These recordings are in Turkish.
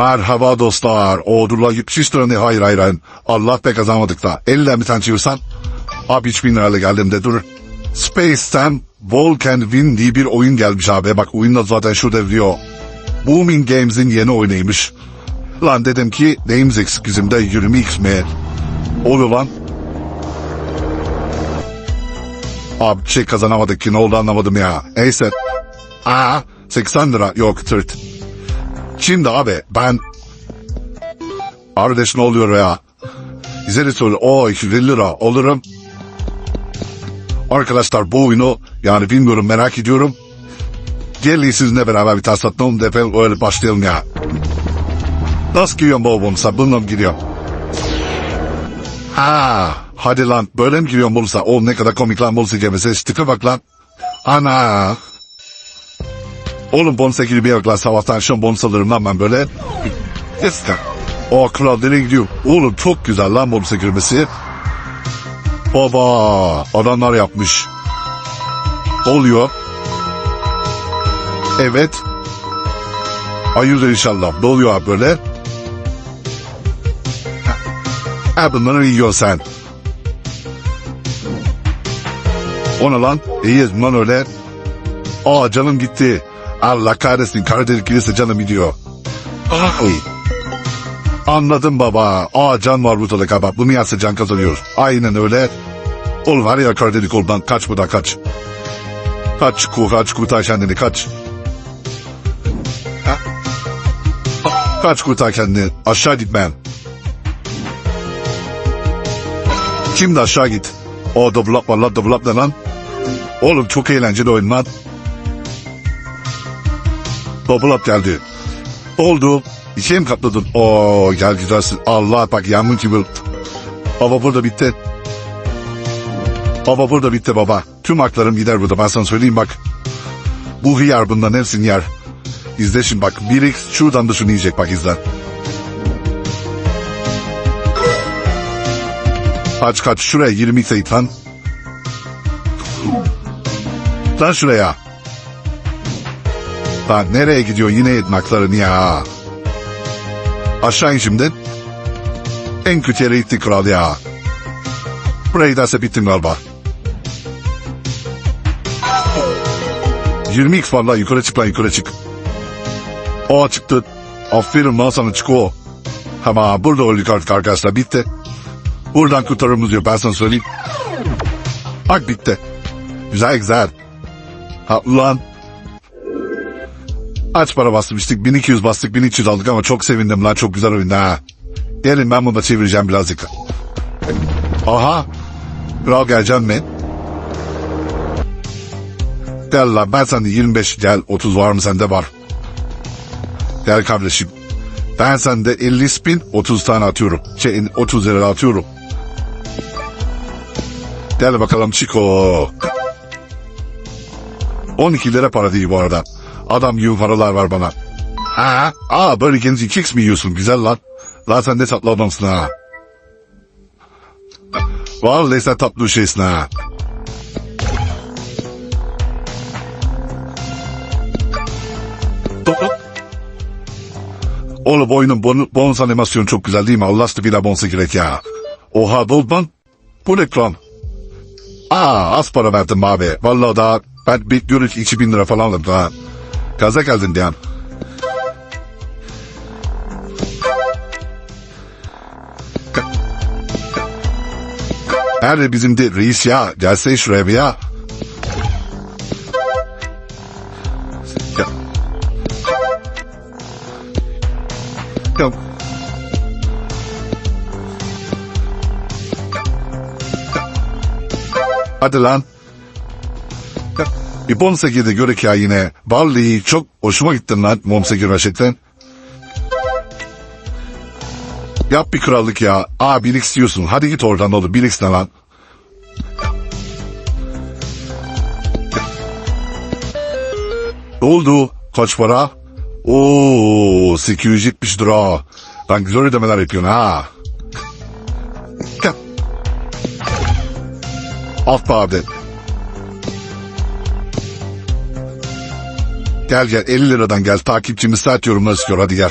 Merhaba dostlar. Ordurla 70 lira ne? Hayır hayır hayır. Allah be kazanmadık da. 50 lira bir tane çevirsen. Abi 3000 lirayla geldim de dur. Space'ten Volcan Win diye bir oyun gelmiş abi. Bak oyun da zaten şurada diyor. Booming Games'in yeni oyunuymuş. Lan dedim ki neyimiz eksik bizim de 20x mi? Oluyor lan. Abi şey kazanamadık ki ne oldu anlamadım ya. Neyse. Aa 80 lira yok tırt. Şimdi abi ben... Kardeş ne oluyor ya? İzleri söyle. O 250 lira olurum. Arkadaşlar bu oyunu yani bilmiyorum merak ediyorum. Gelin sizinle beraber bir taslatalım da efendim öyle başlayalım ya. Nasıl giriyorum bol bonus'a? Bununla mı giriyorum? Ha, hadi lan böyle mi giriyorum bonus'a? Oğlum ne kadar komik lan bonus'a girmesi. Tipe bak lan. Ana. Oğlum bonus'a girip bir lan sabahtan akşam bonus alırım lan ben böyle. Yeska. O kral nereye gidiyor? Oğlum çok güzel lan bonus'a girmesi. Baba adamlar yapmış. Oluyor. Evet. Hayırdır inşallah. Ne oluyor abi böyle? Ha bunları yiyor sen. O ne lan? İyiyiz lan öyle. Aa canım gitti. Allah kahretsin kara delik gelirse canım gidiyor. Ay. Anladım baba. Aa can var burada galiba. Bunu yazsa can kazanıyor. Aynen öyle. Oğlum var ya kara delik oradan kaç buradan kaç. Kaç ku kaç kurtar kendini kaç. Ha? Kaç kurtar kendini. Aşağı gitmem. Şimdi aşağı git. O develop var lan develop ne lan? Oğlum çok eğlenceli oyun lan. Develop geldi. Oldu. İçe mi katladın? Oo gel güzelsin. Allah bak yağmur gibi. Baba burada bitti. Baba burada bitti baba. Tüm haklarım gider burada ben sana söyleyeyim bak. Bu hıyar bundan hepsini yer. İzle şimdi bak. 1x şuradan da şunu yiyecek bak izle. Kaç kaç şuraya 20 sayıt lan. Lan şuraya. Lan nereye gidiyor yine yedin haklarını ya. Aşağı in şimdi. En kötü yere gitti kral ya. Burayı derse bittim galiba. 20x var lan yukarı çık lan yukarı çık. O çıktı. Aferin lan sana çık o. Ama burada öldük artık arkadaşlar bitti. Buradan kurtarırımız yok ben sana söyleyeyim. Bak bitti. Güzel güzel. Ha ulan. Kaç para bastırmıştık? 1200 bastık 1300 aldık ama çok sevindim lan çok güzel oyundu ha. Gelin ben bunu da çevireceğim birazcık. Aha. Kral geleceğim mi? Gel lan ben sende 25 gel 30 var mı sende var. Gel kardeşim. Ben sende 50 spin 30 tane atıyorum. Şey 30 lira atıyorum. Gel bakalım Chico. 12 lira para değil bu arada. Adam gibi paralar var bana. Ha? Aa böyle ikinci kicks mi yiyorsun? Güzel lan. Lan sen ne tatlı adamsın ha. Vallahi sen tatlı bir şeysin ha. Oğlum oyunun bon bonus animasyonu çok güzel değil mi? Allah aşkına bonusa girek ya. Oha Goldman. Bu ne klan? Aa az para verdim abi. Vallahi daha ben bir görüş 2000 lira falan aldım daha. Gaza geldin diyen. Nerede bizim de reis ya? Gelsene şuraya bir ya. Ya. Ya. Hadi lan. Ya, Bir bonsa girdi görek ya yine. Vallahi çok hoşuma gittin lan bonsa gir gerçekten. Yap bir krallık ya. Aa 1x diyorsun. Hadi git oradan oğlum. 1x ne lan? Oldu? Kaç para? Oo 870 lira. Lan güzel ödemeler yapıyorsun ha. Be abi. Gel gel 50 liradan gel. Takipçimiz saat yorumlar istiyor hadi gel.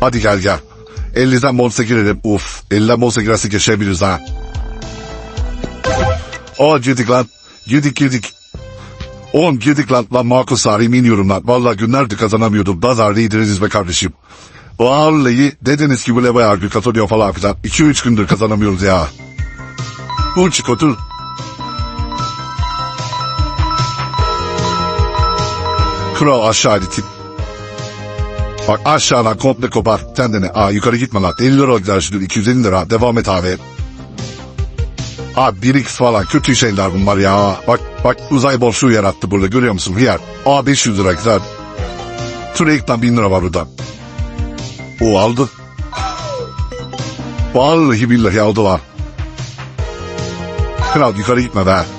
Hadi gel gel. 50'den bonsa girelim. Uf 50'den bonsa girerse geçebiliriz ha. Aa girdik lan. Girdik girdik. Oğlum girdik lan. Lan Marcus Sarı'yım iniyorum lan. Vallahi günlerdir kazanamıyordum. Dazarlı iyiydiniz be kardeşim. Vallahi dediniz ki böyle bayağı gün kazanıyor falan filan. 2-3 gündür kazanamıyoruz ya. Uç otur. Kral aşağı tip. Bak aşağıdan komple kopar. Kendine. Aa yukarı gitme lan. 50 lira gider şimdi. 250 lira. Devam et abi. Abi 1x falan kötü şeyler bunlar ya. Bak bak uzay boşluğu yarattı burada görüyor musun? Hıyar. Aa 500 lira güzel. Trade'den 1000 lira var burada. O aldı. Vallahi billahi aldılar. Kral yukarı gitme be.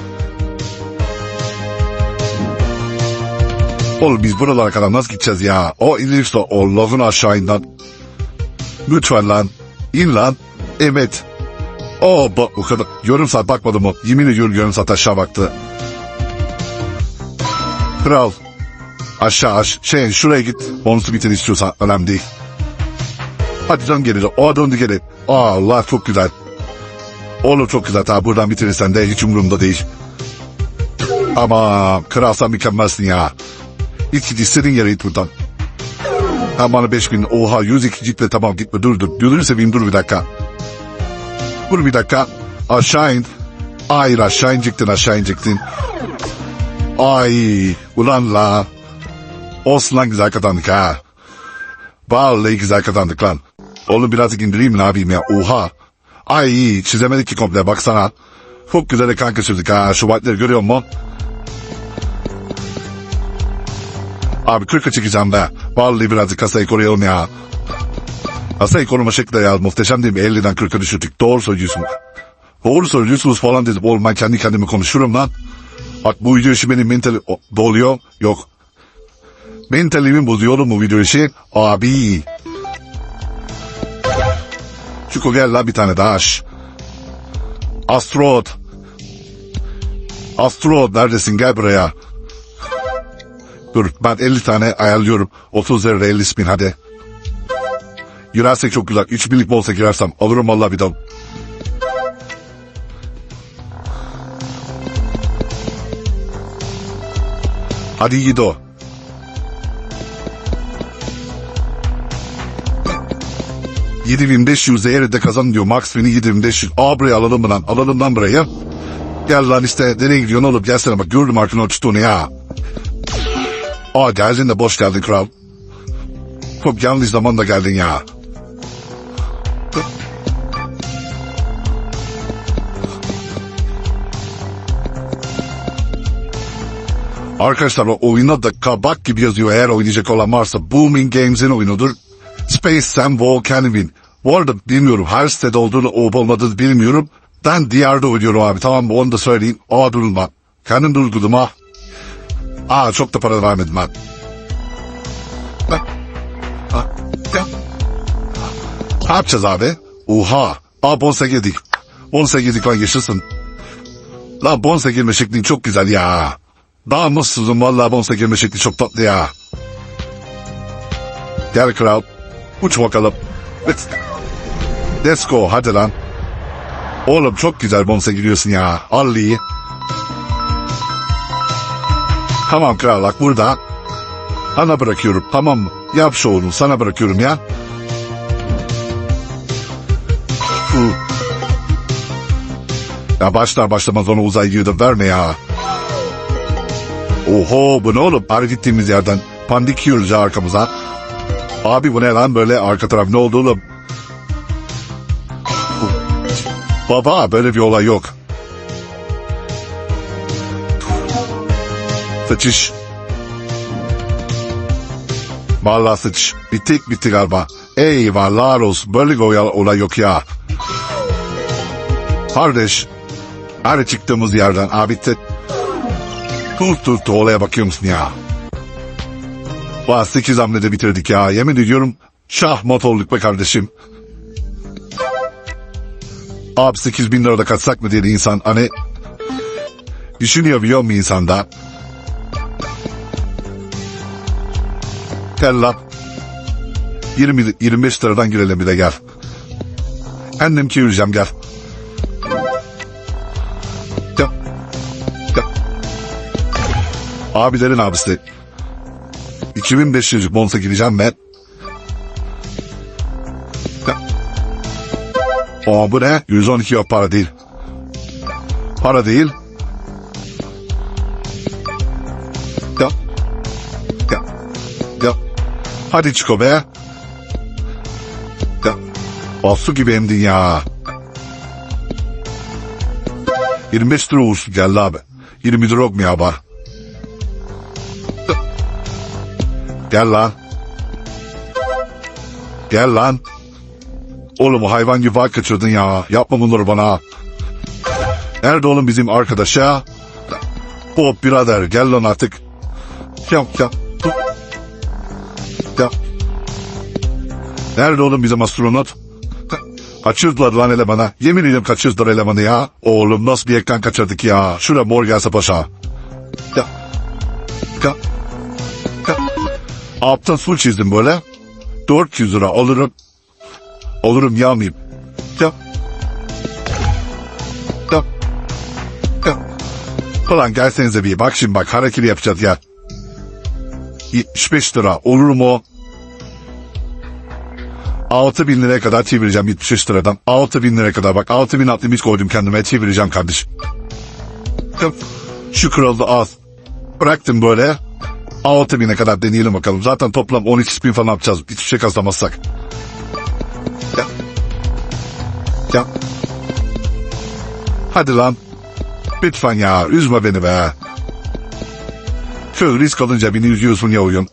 Oğlum biz buralara kadar nasıl gideceğiz ya? O inirse Allah'ın aşağı in lan. Lütfen lan. İn lan. Evet. O bak o kadar. Yarım saat bakmadım o. Yemin ediyorum yarım saat aşağı baktı. Kral. Aşağı aş. Şey şuraya git. Bonusu bitir istiyorsan. Önemli değil. Hadi dön geri. O döndü geri. Aa, Allah çok güzel. Oğlum çok güzel. Ta buradan bitirirsen de hiç umurumda değil. Ama kral sen mükemmelsin ya. İlk git istediğin yere git buradan. Ha bana 5000 oha 102 ciple tamam gitme dur dur. Gözünü seveyim dur bir dakika. Dur bir dakika. Aşağı in. Hayır aşağı inecektin aşağı inecektin. Ay ulan la. Olsun lan güzel kazandık ha. Vallahi güzel kazandık lan. Oğlum birazcık indireyim ne yapayım ya oha. Ay çizemedik ki komple baksana. Çok güzel de kanka çizdik ha şu white'leri görüyor musun? Abi 40'a çıkacağım be. Vallahi birazcık kasayı koruyalım ya. Kasayı koruma şekli de ya muhteşem değil mi? 50'den 40'a düşürdük. Doğru söylüyorsun. Doğru söylüyorsunuz falan dedim. Oğlum ben kendi kendime konuşurum lan. Bak bu video işi benim mentali o, doluyor. Yok. Mentalimi bozuyor oğlum bu video işi. Abi. Çuko gel lan bir tane daha aç. Astrod. Astrod neredesin gel buraya. Dur ben 50 tane ayarlıyorum. 30 lira 50 spin hadi. Girersek çok güzel. 3 birlik bolsa girersem alırım vallahi bir dal. Hadi Yiğido. ...7500 değeri de kazan diyor. Max Win'i 7500. Aa buraya alalım lan? Alalım lan buraya. Gel lan işte. Nereye gidiyorsun oğlum? Gelsene bak gördüm arkın uçtuğunu ya. Aa geldin de boş geldin kral. Çok yanlış zamanda geldin ya. Arkadaşlar o oyuna da kabak gibi yazıyor eğer oynayacak olan varsa Booming Games'in oyunudur. Space Sam Volcanvin. Bu arada bilmiyorum her sitede olduğunu olup olmadığını bilmiyorum. Ben diğerde oynuyorum abi tamam mı onu da söyleyeyim. Aa durulma. Kendim durdurdum ha. Aa çok da para vermedim ben. Bak. Ha, ya. Ne yapacağız abi? Oha. Aa bonsa girdik. Bonsa girdik lan yaşasın. La bonsa girme şeklin çok güzel ya. Daha mutsuzum vallahi bonsa girme şekli çok tatlı ya. Gel kral. Uç bakalım. Let's, let's go hadi lan. Oğlum çok güzel bonsa giriyorsun ya. Alli'yi. Tamam kral bak burada. Sana bırakıyorum tamam mı? Yap şovunu sana bırakıyorum ya. Ya başlar başlamaz ona uzay girdi verme ya. Oho bu ne oğlum? Her gittiğimiz yerden pandik yiyoruz ya arkamıza. Abi bu ne lan böyle arka taraf ne oldu oğlum? Baba böyle bir olay yok. Sıçış. Vallahi sıçış. Bittik bitti galiba. Eyvallah olsun. Böyle olay- olay yok ya. Kardeş. Her çıktığımız yerden abi te... Tut tut olaya bakıyor musun ya? Vah 8 hamlede bitirdik ya. Yemin ediyorum şahmat olduk be kardeşim. Abi 8 bin lira da kaçsak mı diye insan hani düşünüyor biliyor mu insanda? Gel lan. 20, 25 liradan girelim bir de gel. Annem ki yürüyeceğim gel. Gel. Gel. Abilerin abisi. 2500 bonsa gireceğim ben. Aa bu ne? 112 yok para değil. Para değil. Hadi Çiko be. Aa, su gibi emdin ya. 25 lira olsun geldi abi. 20 lira yok mu ya bar? Gel lan. Gel lan. Oğlum hayvan gibi var kaçırdın ya. Yapma bunları bana. Nerede oğlum bizim arkadaş ya? Hop birader gel lan artık. Yap. Yap. Nerede oğlum bizim astronot? Kaçırdılar lan elemana. Yemin ediyorum kaçırdılar elemanı ya. Oğlum nasıl bir ekran kaçırdık ya. Şuraya mor gelse paşa. Ya. Ya. Ya. Alttan full çizdim böyle. 400 lira alırım. Olurum yağmayayım. Ya. Ya. Ya. Ulan gelsenize bir bak şimdi bak hareketi yapacağız ya. 75 lira olur mu? 6 bin liraya kadar çevireceğim 75 liradan. 6 bin liraya kadar bak 6 bin altmış koydum kendime çevireceğim kardeşim. Ya, Şükür oldu az. Bıraktım böyle. 6 bine kadar deneyelim bakalım. Zaten toplam 12 bin falan yapacağız. Hiçbir şey kazanmazsak. Ya. Ya. Hadi lan. Lütfen ya üzme beni be. Şöyle risk alınca beni üzüyorsun ya oyun.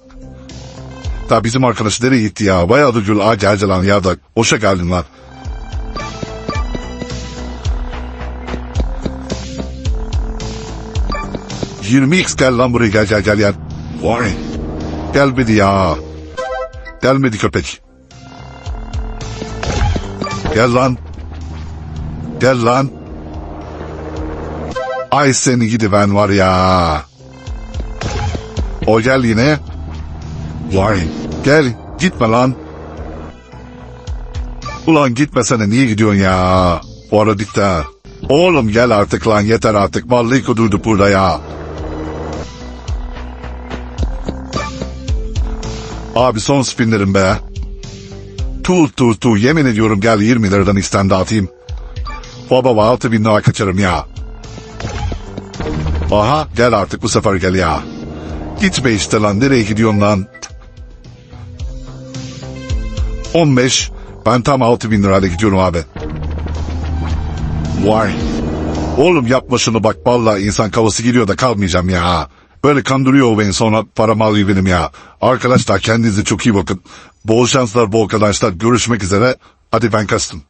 Da bizim arkadaş nereye gitti ya? Bayağıdır gül ağaç geldi lan ya da. Hoşa geldin lan. Yirmi x gel lan buraya gel gel gel gel. Vay. Gelmedi ya. Gelmedi köpek. Gel lan. Gel lan. Ay seni gidi ben var ya. O gel yine. Vay. Gel gitme lan. Ulan gitmesene niye gidiyorsun ya? Bu ara dikte. Oğlum gel artık lan yeter artık. Vallahi kudurduk burada ya. Abi son spinlerim be. Tu tu tu yemin ediyorum gel 20 liradan isten dağıtayım. Baba 6 bin lira kaçarım ya. Aha gel artık bu sefer gel ya. Gitme işte lan nereye gidiyorsun lan? 15 ben tam 6 bin lirayla gidiyorum abi. Vay. Oğlum yapma şunu bak vallahi insan kafası geliyor da kalmayacağım ya. Böyle kandırıyor o beni sonra paramı alıyor benim ya. Arkadaşlar kendinize çok iyi bakın. Bol şanslar bol kazançlar görüşmek üzere. Hadi ben kastım.